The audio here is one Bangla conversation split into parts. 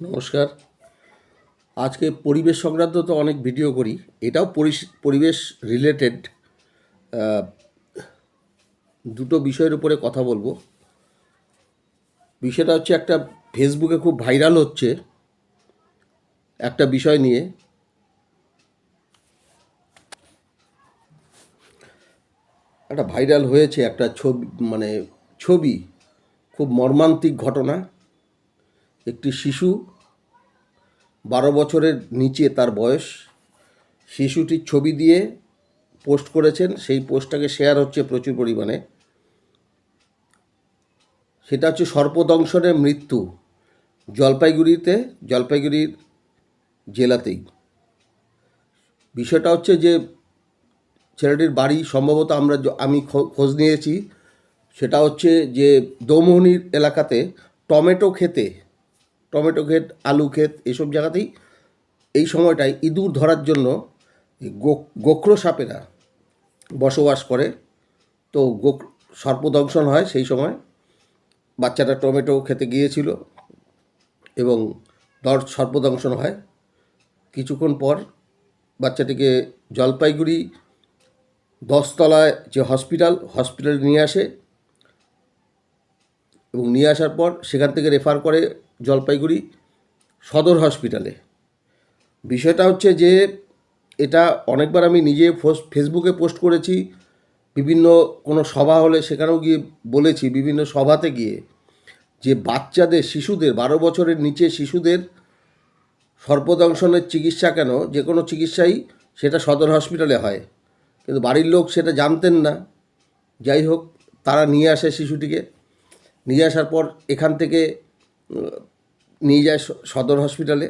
নমস্কার। আজকে পরিবেশ সংক্রান্ত তো অনেক ভিডিও করি। এটাও পরিবেশ রিলেটেড দুটো বিষয়ের উপরে কথা বলব। বিষয়টা হচ্ছে একটা ফেসবুকে খুব ভাইরাল হচ্ছে একটা বিষয় নিয়ে। একটা ভাইরাল হয়েছে একটা ছবি মানে ছবি, খুব মর্মান্তিক ঘটনা। একটি শিশু, বারো বছরের নিচে তার বয়স। শিশুটির ছবি দিয়ে পোস্ট করেছেন, সেই পোস্টটাকে শেয়ার হচ্ছে প্রচুর পরিমাণে। সেটা হচ্ছে সর্পদংশনের মৃত্যু জলপাইগুড়িতে, জলপাইগুড়ির জেলাতেই। বিষয়টা হচ্ছে যে, ছেলেটির বাড়ি সম্ভবত আমরা আমি খোঁজ নিয়েছি। সেটা হচ্ছে যে, দৌমোহনির এলাকাতে টমেটো খেতে টমেটো ক্ষেত, আলু ক্ষেত এসব জায়গাতেই এই সময়টায় ইঁদুর ধরার জন্য এই গো- গোখরো সাপেরা বসবাস করে। তো গোক সর্পদংশন হয় সেই সময়। বাচ্চাটা টমেটো খেতে গিয়েছিল এবং দর, সর্পদংশন হয়। কিছুক্ষণ পর বাচ্চাটিকে জলপাইগুড়ি দশতলায় যে হসপিটাল, হসপিটালে নিয়ে আসে এবং নিয়ে আসার পর সেখান থেকে রেফার করে জলপাইগুড়ি সদর হসপিটালে। বিষয়টা হচ্ছে যে এটা অনেকবার আমি নিজে ফোস- ফেসবুকে পোস্ট করেছি, বিভিন্ন কোনো সভা হলে সেখানেও গিয়ে বলেছি, বিভিন্ন সভাতে গিয়ে যে বাচ্চাদের, শিশুদের, বারো বছরের নিচে শিশুদের সর্পদংশনের চিকিৎসা কেন, যে কোনো চিকিৎসাই সেটা সদর হসপিটালে হয়। কিন্তু বাড়ির লোক সেটা জানতেন না। যাই হোক, তারা নিয়ে আসে শিশুটিকে। নিয়ে আসার পর এখান থেকে নিয়ে যায় সদর হসপিটালে।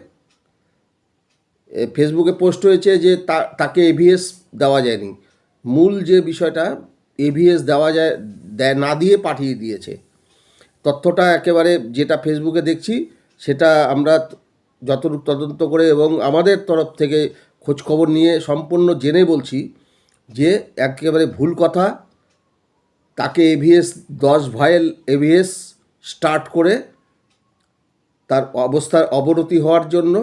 ফেসবুকে পোস্ট হয়েছে যে তাকে এভিএস দেওয়া যায়নি। মূল যে বিষয়টা এভিএস দেওয়া যায়, দেয়, না দিয়ে পাঠিয়ে দিয়েছে। তথ্যটা একেবারে যেটা ফেসবুকে দেখছি, সেটা আমরা যতটুকু তদন্ত করে এবং আমাদের তরফ থেকে খোঁজখবর নিয়ে সম্পূর্ণ জেনে বলছি যে একেবারে ভুল কথা। তাকে এভিএস দশ ভাইল এভিএস স্টার্ট করে তার অবস্থার অবনতি হওয়ার জন্য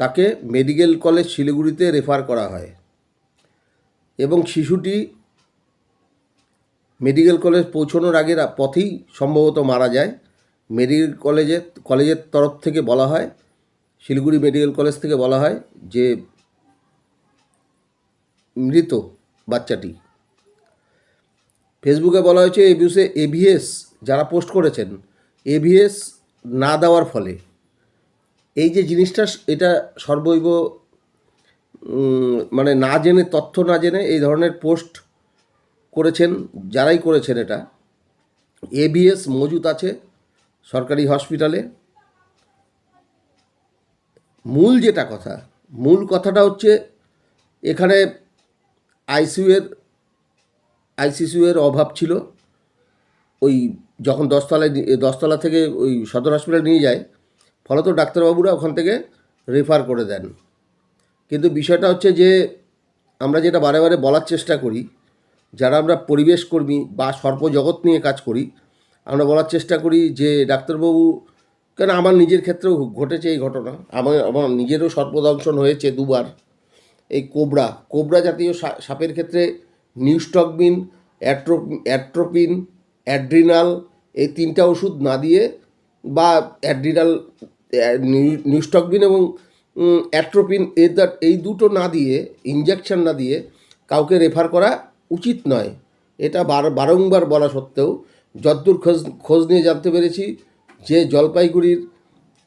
তাকে মেডিকেল কলেজ শিলিগুড়িতে রেফার করা হয় এবং শিশুটি মেডিকেল কলেজ পৌঁছানোর আগের পথেই সম্ভবত মারা যায়। মেডিকেল কলেজে কলেজের তরফ থেকে বলা হয়, শিলিগুড়ি মেডিকেল কলেজ থেকে বলা হয় যে মৃত বাচ্চাটি। ফেসবুকে বলা হয়েছে এবিএসে এভিএস যারা পোস্ট করেছেন এভিএস না দেওয়ার ফলে। এই যে জিনিসটা, এটা সর্বৈব মানে না জেনে, তথ্য না জেনে এই ধরনের পোস্ট করেছেন, যারাই করেছেন এটা এবিএস মজুত আছে সরকারি হসপিটালে। মূল যেটা কথা, মূল কথাটা হচ্ছে এখানে আইসিইউ এর আইসিসিউ এর অভাব ছিল। ওই যখন দশতলায় দশতলা থেকে ওই সদর হসপিটালে নিয়ে যায়, ফলত ডাক্তারবাবুরা ওখান থেকে রেফার করে দেন। কিন্তু বিষয়টা হচ্ছে যে, আমরা যেটা বারে বারে বলার চেষ্টা করি, যারা আমরা পরিবেশ কর্মী বা সর্পজগৎ নিয়ে কাজ করি, আমরা বলার চেষ্টা করি যে, ডাক্তারবাবু, কেন আমার নিজের ক্ষেত্রেও ঘটেছে এই ঘটনা? আমার আমার নিজেরও সর্পদংশন হয়েছে দুবার। এই কোবরা কোবরা জাতীয় সাপের ক্ষেত্রে নিউস্টকবিন অ্যাট্রো অ্যাট্রোপিন, অ্যাড্রিনাল এই তিনটা ওষুধ না দিয়ে বা অ্যাড্রিনাল নিউস্টকবিন এবং অ্যাট্রোপিন, এ এই দুটো না দিয়ে ইঞ্জেকশন না দিয়ে কাউকে রেফার করা উচিত নয়। এটা বার, বারংবার বলা সত্ত্বেও যদ্দূর খোঁজ খোঁজ নিয়ে জানতে পেরেছি যে জলপাইগুড়ির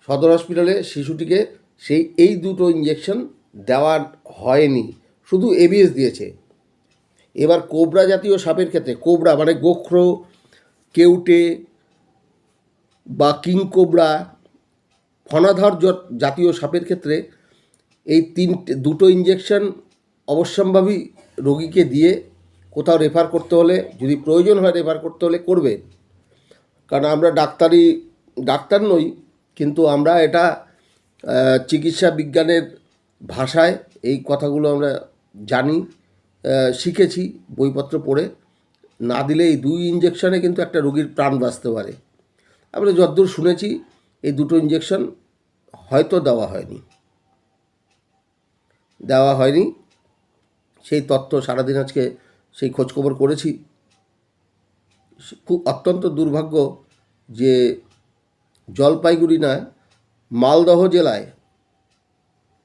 সদর হসপিটালে শিশুটিকে সেই, এই দুটো ইঞ্জেকশন দেওয়া হয়নি, শুধু এবিএস দিয়েছে। এবার কোবরা জাতীয় সাপের ক্ষেত্রে, কোবরা মানে গোখরো কেউটে বা কিং কোবরা, ফনাধর জাতীয় সাপের ক্ষেত্রে এই তিন দুটো ইঞ্জেকশন অবশ্যম্ভাবী রোগীকে দিয়ে কোথাও রেফার করতে হলে, যদি প্রয়োজন হয় রেফার করতে হলে করবে। কারণ আমরা ডাক্তারি, ডাক্তার নই, কিন্তু আমরা এটা চিকিৎসা বিজ্ঞানের ভাষায় এই কথাগুলো আমরা জানি শিখেছি, বইপত্র পড়ে। না দিলে এই দুই ইঞ্জেকশনে কিন্তু একটা রোগীর প্রাণ বাঁচতে পারে। আমরা যতদূর শুনেছি, এই দুটো ইঞ্জেকশন হয়তো দেওয়া হয়নি। দেওয়া হয়নি। সেই তত্ত্ব সারাদিন আজকে সেই খোঁজখবর করেছি। খুব অত্যন্ত দুর্ভাগ্য যে জলপাইগুড়ি না মালদহ জেলায়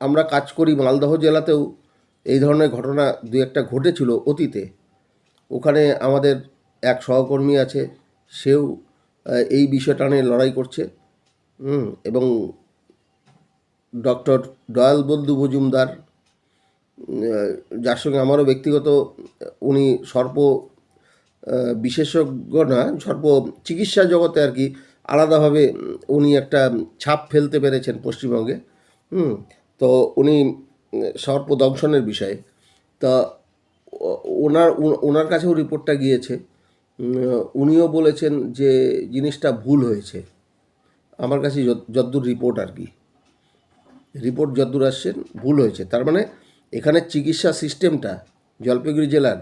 আমরা কাজ করি। মালদহ জেলাতেও এই ধরনের ঘটনা দু একটা ঘটেছিল অতীতে। ওখানে আমাদের এক সহকর্মী আছে, সেও এই বিষয়টা নিয়ে লড়াই করছে এবং ডক্টর দয়াল বন্ধু মজুমদার যার সঙ্গে আমারও ব্যক্তিগত, উনি সর্প বিশেষজ্ঞ না, সর্প চিকিৎসা জগতে আর কি আলাদাভাবে উনি একটা ছাপ ফেলতে পেরেছেন পশ্চিমবঙ্গে, হুম, তো উনি সর্প দংশনের বিষয়ে, তা ওনার ওনার কাছেও রিপোর্টটা গিয়েছে। উনিও বলেছেন যে জিনিসটা ভুল হয়েছে। আমার কাছে যতদূর রিপোর্ট আর কি। রিপোর্ট যতদূর আসছেন, ভুল হয়েছে। তার মানে এখানে চিকিৎসা সিস্টেমটা জলপাইগুড়ি জেলার,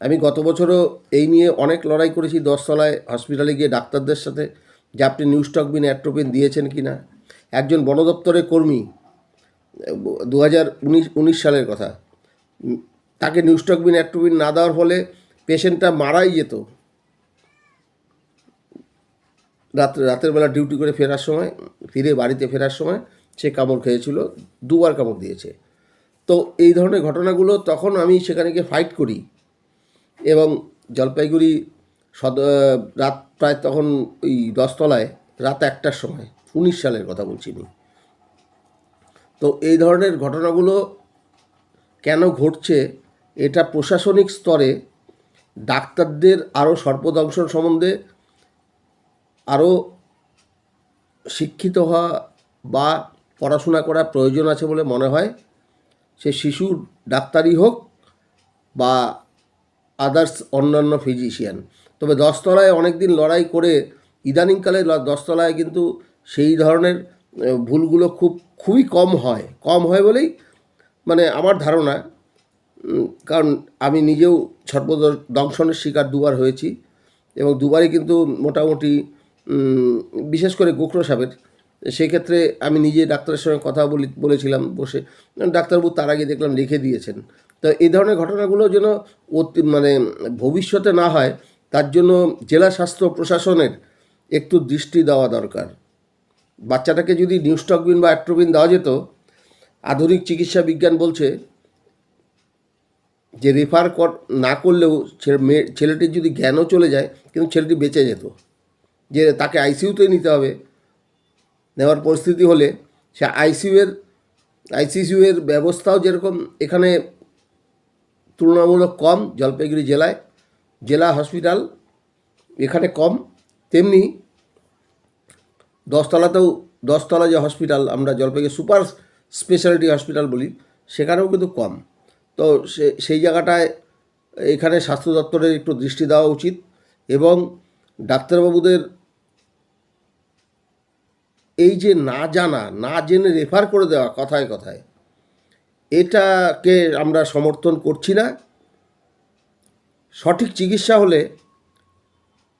আমি গত বছরও এই নিয়ে অনেক লড়াই করেছি দশতলায় হসপিটালে গিয়ে ডাক্তারদের সাথে, যে আপনি নিউস্টকবিন অ্যাট্রোপিন দিয়েছেন কি না একজন বন দপ্তরের কর্মী, দু হাজার উনিশ সালের কথা। তাকে নিউস্টকবিন অ্যাট্রোপিন না দেওয়ার ফলে পেশেন্টটা মারাই যেত। রাত্রে, রাতের বেলা ডিউটি করে ফেরার সময়, ফিরে বাড়িতে ফেরার সময় সে কামড় খেয়েছিল, দুবার কামড় দিয়েছে। তো এই ধরনের ঘটনাগুলো তখন আমি সেখানে গিয়ে ফাইট করি এবং জলপাইগুড়ি সদ রাত প্রায় তখন ওই দশতলায়, রাত একটার সময়, উনিশ সালের কথা বলছি আমি। তো এই ধরনের ঘটনাগুলো কেন ঘটছে এটা প্রশাসনিক স্তরে ডাক্তারদের আরও সর্পদংশন সম্বন্ধে আরও শিক্ষিত হওয়া বা পড়াশোনা করা প্রয়োজন আছে বলে মনে হয়। সে শিশুর ডাক্তারই হোক বা আদার্স অন্যান্য ফিজিশিয়ান তবে দশতলায় অনেক দিন লড়াই করে ইদানিংকালে দশতলায় কিন্তু সেই ধরনের ভুলগুলো খুব, খুবই কম হয়। কম হয় বলেই মানে আমার ধারণা কারণ আমি নিজেও সর্বদর দংশনের শিকার দুবার হয়েছি এবং দুবারই কিন্তু মোটামুটি বিশেষ করে গোখরো সাপের সেক্ষেত্রে আমি নিজে ডাক্তারের সঙ্গে কথা বলি, বলেছিলাম বসে। ডাক্তারবাবু তার আগে দেখলাম লিখে দিয়েছেন। তো এই ধরনের ঘটনাগুলো যেন অতি মানে ভবিষ্যতে না হয়, তার জন্য জেলা স্বাস্থ্য প্রশাসনের একটু দৃষ্টি দেওয়া দরকার। বাচ্চাটাকে যদি নিউস্টকবিন বা অ্যাট্রোবিন দেওয়া যেত, আধুনিক চিকিৎসা বিজ্ঞান বলছে যে রেফার কর, না করলেও ছে- মেয়ে ছেলেটির যদি জ্ঞানও চলে যায়, কিন্তু ছেলেটি বেঁচে যেত। যে তাকে আইসিইউতে নিতে হবে। নেওয়ার পরিস্থিতি হলে সে আইসিইউয়ের আইসিসিউ এর ব্যবস্থাও যেরকম এখানে তুলনামূলক কম জলপাইগুড়ি জেলায়, জেলা হসপিটাল এখানে কম, তেমনি দশতলাতেও, দশতলা যে হসপিটাল আমরা জলপাইগুড়ি সুপার স্পেশালিটি হসপিটাল বলি, সেখানেও কিন্তু কম। তো সে, সেই জায়গাটায় এখানে স্বাস্থ্য দপ্তরের একটু দৃষ্টি দেওয়া উচিত এবং ডাক্তারবাবুদের এই যে না জানা, না জেনে রেফার করে দেওয়া কথায় কথায়, এটাকে আমরা সমর্থন করছি না। সঠিক চিকিৎসা হলে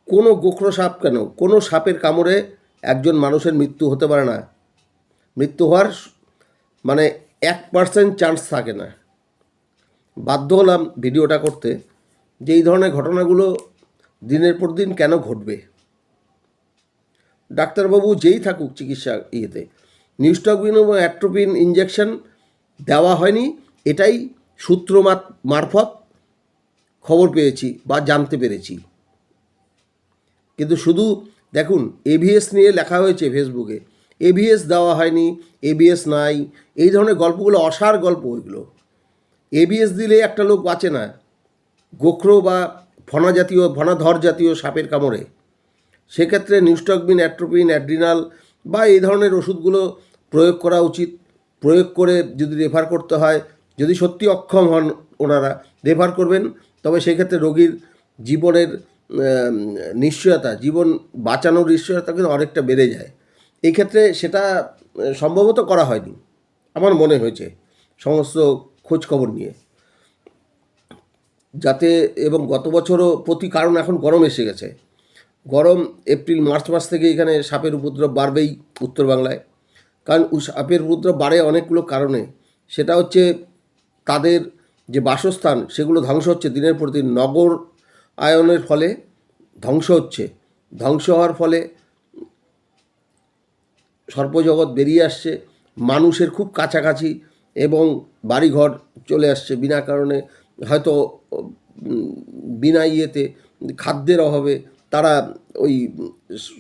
কোনো গোখরো সাপ কেন? কোনো সাপের কামড়ে একজন মানুষের মৃত্যু হতে পারে না। মৃত্যু হওয়ার মানে এক পার্সেন্ট চান্স থাকে না। বাধ্য হলাম ভিডিওটা করতে যে এই ধরনের ঘটনাগুলো দিনের পর দিন কেন ঘটবে। ডাক্তারবাবু যেই থাকুক চিকিৎসা ইয়েতে নিউস্টকবিন এবং অ্যাট্রোপিন ইঞ্জেকশন দেওয়া হয়নি, এটাই সূত্র মারফত খবর পেয়েছি বা জানতে পেরেছি। কিন্তু শুধু দেখুন এভিএস নিয়ে লেখা হয়েছে ফেসবুকে এভিএস দেওয়া হয়নি এবিএস নাই, এই ধরনের গল্পগুলো অসার গল্প ওইগুলো। এবিএস দিলে একটা লোক বাঁচে না। গোখরো বা ফনা জাতীয়, ফনাধর জাতীয় সাপের কামড়ে। সেক্ষেত্রে নিউস্টকবিন অ্যাট্রোপিন, অ্যাড্রিনাল বা এই ধরনের ওষুধগুলো প্রয়োগ করা উচিত। প্রয়োগ করে যদি রেফার করতে হয়, যদি সত্যি অক্ষম হন ওনারা, রেফার করবেন। তবে সেক্ষেত্রে রোগীর জীবনের নিশ্চয়তা, জীবন বাঁচানোর নিশ্চয়তা কিন্তু অনেকটা বেড়ে যায়। এই ক্ষেত্রে সেটা সম্ভবত করা হয়নি। আমার মনে হয়েছে। সমস্ত খোঁজ খবর নিয়ে। যাতে এবং গত বছরও প্রতি কারণ এখন গরম এসে গেছে। গরম এপ্রিল, মার্চ মাস থেকে এখানে সাপের উপদ্রব বাড়বেই উত্তর বাংলায় কারণ সাপের উপদ্রব বাড়ে অনেকগুলো কারণে। সেটা হচ্ছে তাদের যে বাসস্থান, সেগুলো ধ্বংস হচ্ছে দিনের পর দিন। নগর আয়নের ফলে ধ্বংস হচ্ছে। ধ্বংস হওয়ার ফলে সর্পজগৎ বেরিয়ে আসছে। মানুষের খুব কাছাকাছি এবং বাড়িঘর চলে আসছে বিনা কারণে, হয়তো, বিনা ইয়েতে খাদ্যের অভাবে তারা ওই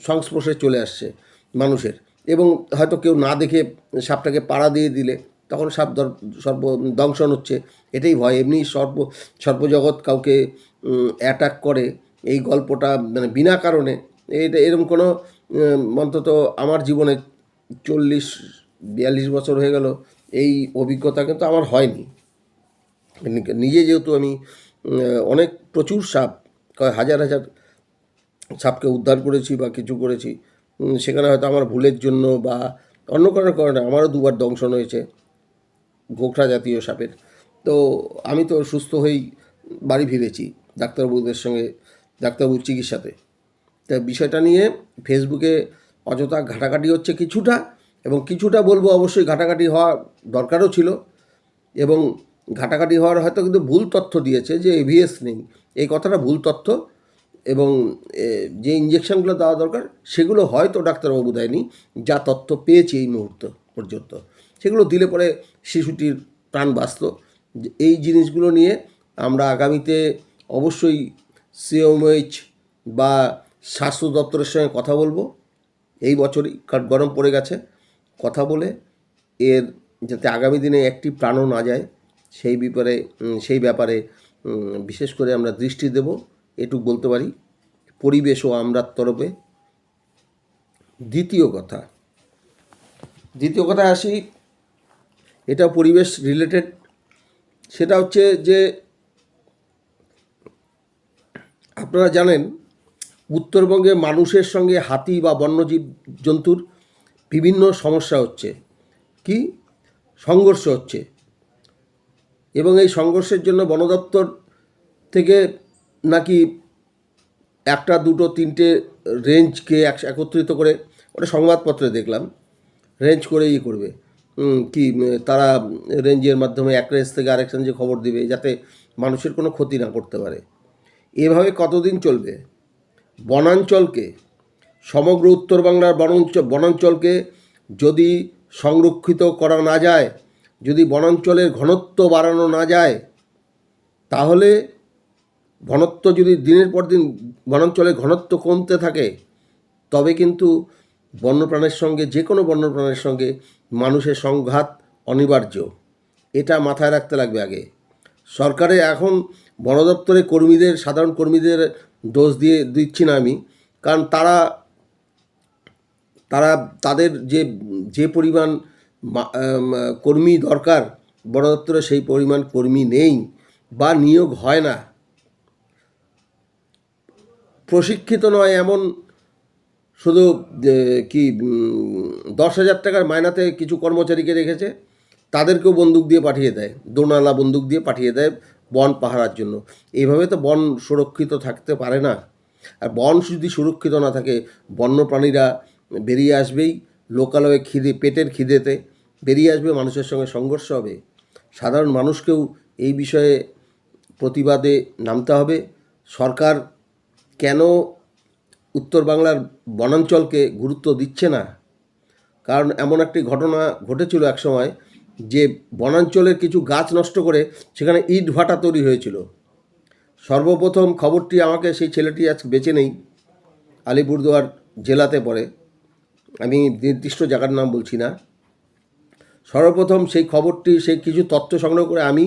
সংস্পর্শে চলে আসছে মানুষের। এবং হয়তো কেউ না দেখে সাপটাকে পাড়া দিয়ে দিলে, তখন সাপ সর্প দংশন হচ্ছে। এটাই ভয়। এমনি সর্ব, সর্বজগৎ কাউকে অ্যাটাক করে। এই গল্পটা মানে বিনা কারণে। এটা এরকম কোনো অন্তত আমার জীবনে চল্লিশ, বিয়াল্লিশ বছর হয়ে গেল। এই অভিজ্ঞতা কিন্তু আমার হয়নি। নিজে যেহেতু আমি অনেক প্রচুর সাপ হাজার হাজার সাপকে উদ্ধার করেছি বা কিছু করেছি সেখানে হয়তো আমার ভুলের জন্য বা অন্য কোনো কারণে আমারও দুবার দংশন হয়েছে গোখরা জাতীয় সাপের। তো আমি তো সুস্থ হয়েই বাড়ি ফিরেছি ডাক্তারবাবুদের সঙ্গে, ডাক্তারবাবুর চিকিৎসাতে। তা বিষয়টা নিয়ে ফেসবুকে অযথা ঘাটাঘাটি হচ্ছে কিছুটা এবং কিছুটা বলব অবশ্যই ঘাটাঘাটি হওয়া দরকারও ছিল এবং ঘাটাঘাটি হওয়ার হয়তো কিন্তু ভুল তথ্য দিয়েছে যে এভিএস নেই। এই কথাটা ভুল তথ্য এবং যে ইঞ্জেকশনগুলো দেওয়া দরকার, সেগুলো হয়তো ডাক্তারবাবু দেয়নি, যা তথ্য পেয়েছি এই মুহূর্ত পর্যন্ত। সেগুলো দিলে পরে শিশুটির প্রাণ বাঁচত। এই জিনিসগুলো নিয়ে আমরা আগামীতে অবশ্যই সিএমএইচ বা স্বাস্থ্য দপ্তরের সঙ্গে কথা বলব। এই বছরই কারণ গরম পড়ে গেছে। কথা বলে এর যাতে আগামী দিনে একটি প্রাণও না যায়, সেই ব্যাপারে সেই ব্যাপারে বিশেষ করে আমরা দৃষ্টি দেব, এটুক বলতে পারি, পরিবেশ ও আমরার তরফে। দ্বিতীয় কথা দ্বিতীয় কথা আসি, এটা পরিবেশ রিলেটেড সেটা হচ্ছে যে আপনারা জানেন, উত্তরবঙ্গে মানুষের সঙ্গে হাতি বা বন্যজীব জন্তুর বিভিন্ন সমস্যা হচ্ছে। কি? সংঘর্ষ হচ্ছে। এবং এই সংঘর্ষের জন্য বন দপ্তর থেকে নাকি একটা, দুটো, তিনটে রেঞ্জকে এক- একত্রিত করে ওটা সংবাদপত্রে দেখলাম। রেঞ্জ করে ই করবে। কি, তারা রেঞ্জের মাধ্যমে এক রেঞ্জ থেকে আরেক রেঞ্জে খবর দিবে যাতে মানুষের কোনো ক্ষতি না করতে পারে। এভাবে কতদিন চলবে? বনাঞ্চলকে সমগ্র উত্তর বাংলার বনাঞ্চল বনাঞ্চলকে যদি সংরক্ষিত করা না যায়, যদি বনাঞ্চলের ঘনত্ব বাড়ানো না যায়, তাহলে ঘনত্ব যদি দিনের পর দিন বনাঞ্চলের ঘনত্ব কমতে থাকে, তবে কিন্তু বন্যপ্রাণের সঙ্গে, যে কোনো বন্যপ্রাণের সঙ্গে মানুষের সংঘাত অনিবার্য। এটা মাথায় রাখতে লাগবে আগে। সরকারে এখন বন দপ্তরে কর্মীদের, সাধারণ কর্মীদের দোষ দিয়ে দিচ্ছি না আমি, কারণ তারা তারা তাদের যে যে পরিমাণ কর্মী দরকার, বন দপ্তরে সেই পরিমাণ কর্মী নেই বা নিয়োগ হয় না। প্রশিক্ষিত নয় এমন শুধু কি দশ হাজার টাকার মায়নাতে কিছু কর্মচারীকে রেখেছে, তাদেরকেও বন্দুক দিয়ে পাঠিয়ে দেয়, দোনালা বন্দুক দিয়ে পাঠিয়ে দেয় বন পাহারার জন্য। এইভাবে তো বন সুরক্ষিত থাকতে পারে না। আর বন যদি সুরক্ষিত না থাকে, বন্যপ্রাণীরা বেরিয়ে আসবেই। লোকালয়ে খিদে, পেটের খিদেতে বেরিয়ে আসবে, মানুষের সঙ্গে সংঘর্ষ হবে। সাধারণ মানুষকেও এই বিষয়ে প্রতিবাদে নামতে হবে। সরকার কেন উত্তর বাংলার বনাঞ্চলকে গুরুত্ব দিচ্ছে না? কারণ এমন একটি ঘটনা ঘটেছিল একসময় যে বনাঞ্চলের কিছু গাছ নষ্ট করে সেখানে ইট ভাটা তৈরি হয়েছিল। সর্বপ্রথম খবরটি আমাকে সেই ছেলেটি আজ বেঁচে নেই। আলিপুরদুয়ার জেলাতে পড়ে। আমি নির্দিষ্ট জায়গার নাম বলছি না। সর্বপ্রথম সেই খবরটি, সেই কিছু তথ্য সংগ্রহ করে আমি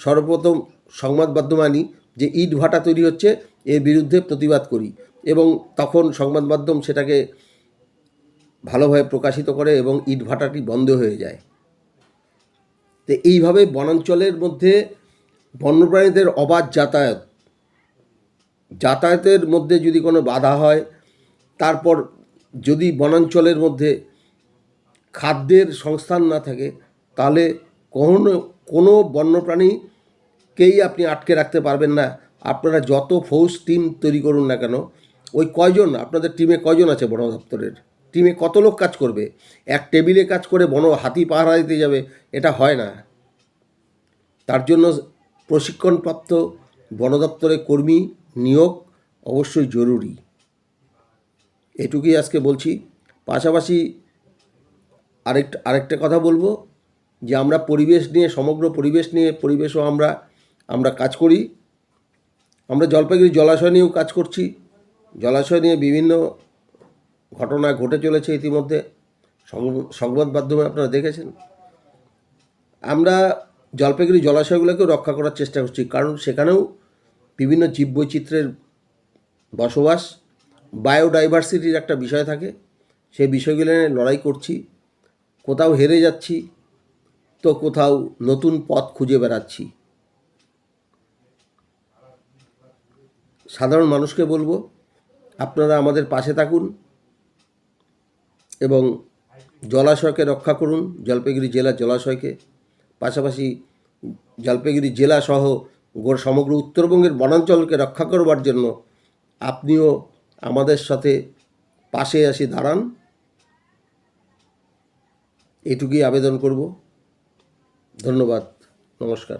সর্বপ্রথম সংবাদ মাধ্যম আনি যে ইট ভাটা তৈরি হচ্ছে, এর বিরুদ্ধে প্রতিবাদ করি এবং তখন সংবাদ মাধ্যম সেটাকে ভালোভাবে প্রকাশিত করে এবং ইট ভাটাটি বন্ধ হয়ে যায়। তো এইভাবে বনাঞ্চলের মধ্যে বন্যপ্রাণীদের অবাধ যাতায়াত, যাতায়াতের মধ্যে যদি কোনো বাধা হয়, তারপর যদি বনাঞ্চলের মধ্যে খাদ্যের সংস্থান না থাকে, তাহলে কোনো কোনো বন্যপ্রাণীকেই আপনি আটকে রাখতে পারবেন না। আপনারা যত ফৌজ টিম তৈরি করুন না কেন, ওই কয়জন, আপনাদের টিমে কয়জন আছে বন দপ্তরের? টিমে কত লোক কাজ করবে? এক টেবিলে কাজ করে বন হাতি পাহারা দিতে যাবে, এটা হয় না। তার জন্য প্রশিক্ষণপ্রাপ্ত বন দপ্তরের কর্মী নিয়োগ অবশ্যই জরুরি। এটুকুই আজকে বলছি। পাশাপাশি আরেকটা আরেকটা কথা বলব, যে আমরা পরিবেশ নিয়ে, সমগ্র পরিবেশ নিয়ে, পরিবেশও আমরা আমরা কাজ করি। আমরা জলপাইগুড়ি জলাশয় নিয়েও কাজ করছি। জলাশয় নিয়ে বিভিন্ন ঘটনা ঘটে চলেছে ইতিমধ্যে। সংবাদ মাধ্যমে আপনারা দেখেছেন। আমরা জলপাইগুড়ি জলাশয়গুলোকেও রক্ষা করার চেষ্টা করছি, কারণ সেখানেও বিভিন্ন জীববৈচিত্র্যের বসবাস বায়োডাইভার্সিটির একটা বিষয় থাকে। সেই বিষয়গুলো নিয়ে লড়াই করছি। কোথাও হেরে যাচ্ছি, তো কোথাও নতুন পথ খুঁজে বেড়াচ্ছি। সাধারণ মানুষকে বলব, আপনারা আমাদের পাশে থাকুন এবং জলাশয়কে রক্ষা করুন, জলপাইগুড়ি জেলার জলাশয়কে। পাশাপাশি জলপাইগুড়ি জেলা সহ সমগ্র উত্তরবঙ্গের বনাঞ্চলকে রক্ষা করবার জন্য আপনিও আমাদের সাথে পাশে আসি দাঁড়ান। এটুকুই আবেদন করব। ধন্যবাদ। নমস্কার।